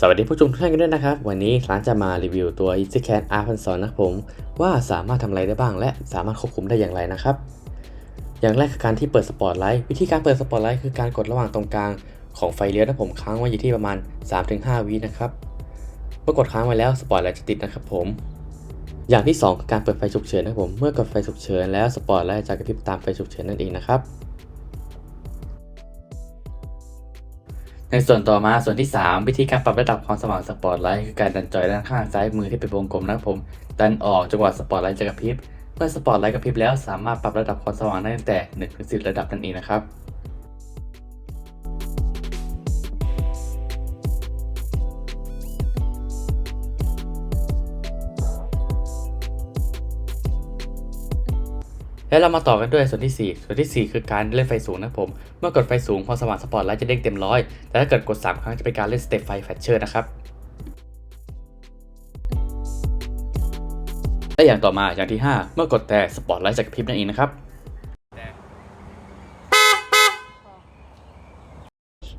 สวัสดีผู้ชมทุกท่านกันด้วยนะครับ วันนี้ร้านจะมารีวิวตัว EasyCan R 1 2นะครับผมว่าสามารถทำอะไรได้บ้าง และสามารถควบคุมได้อย่างไรนะครับ อย่างแรกคือการที่เปิดสปอตไลท์วิธีการเปิดสปอตไลท์คือการกดระหว่างตรงกลางของไฟเลี้ยวนะผมค้างไว้อยู่ที่ประมาณ 3-5 วินะครับเมื่อกดค้างไว้แล้วสปอตไลท์จะติดนะครับผมอย่างที่สองคือการเปิดไฟฉุกเฉินนะครับผมเมื่อกดไฟฉุกเฉินแล้วสปอตไลท์จะกระพริบตามไฟฉุกเฉินนั่นเองนะครับ ในส่วนต่อมาส่วนที่ 3 วิธีการปรับระดับความสว่างสปอตไลท์คือการดันจอยด้านข้างซ้ายมือที่เป็นวงกลมนะครับผมดันออกจังหวะสปอตไลท์จะกระพริบเมื่อสปอตไลท์กระพริบแล้วสามารถปรับระดับความสว่างได้ตั้งแต่1ถึง10 ระดับนั่นเองนะครับ แล้วเรามาต่อกันด้วยส่วนที่ 4 ส่วนที่ 4 คือการเล่นไฟสูงนะครับผม เมื่อกดไฟสูงความสว่างสปอตไลท์จะเด้งเต็มร้อยแต่ถ้าเกิดกด 3 ครั้งจะเป็นการเล่นสเต็ปไฟแฟชเชอร์นะครับและอย่างต่อมาอย่างที่ 5 เมื่อกดแต่สปอตไลท์จะกระพริบนั่นเองนะครับ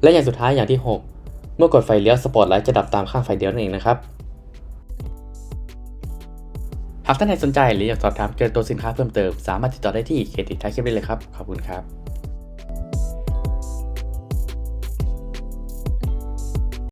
และอย่างสุดท้ายอย่างที่ 6 เมื่อกดไฟเลี้ยวสปอตไลท์จะดับตามข้างไฟเลี้ยวนั่นเองนะครับ หากท่านใดสนใจหรืออยากสอบถามเกี่ยวกับตัวสินค้าเพิ่มเติม สามารถติดต่อได้ที่เครดิตท้ายคลิปได้เลยครับ ขอบคุณครับ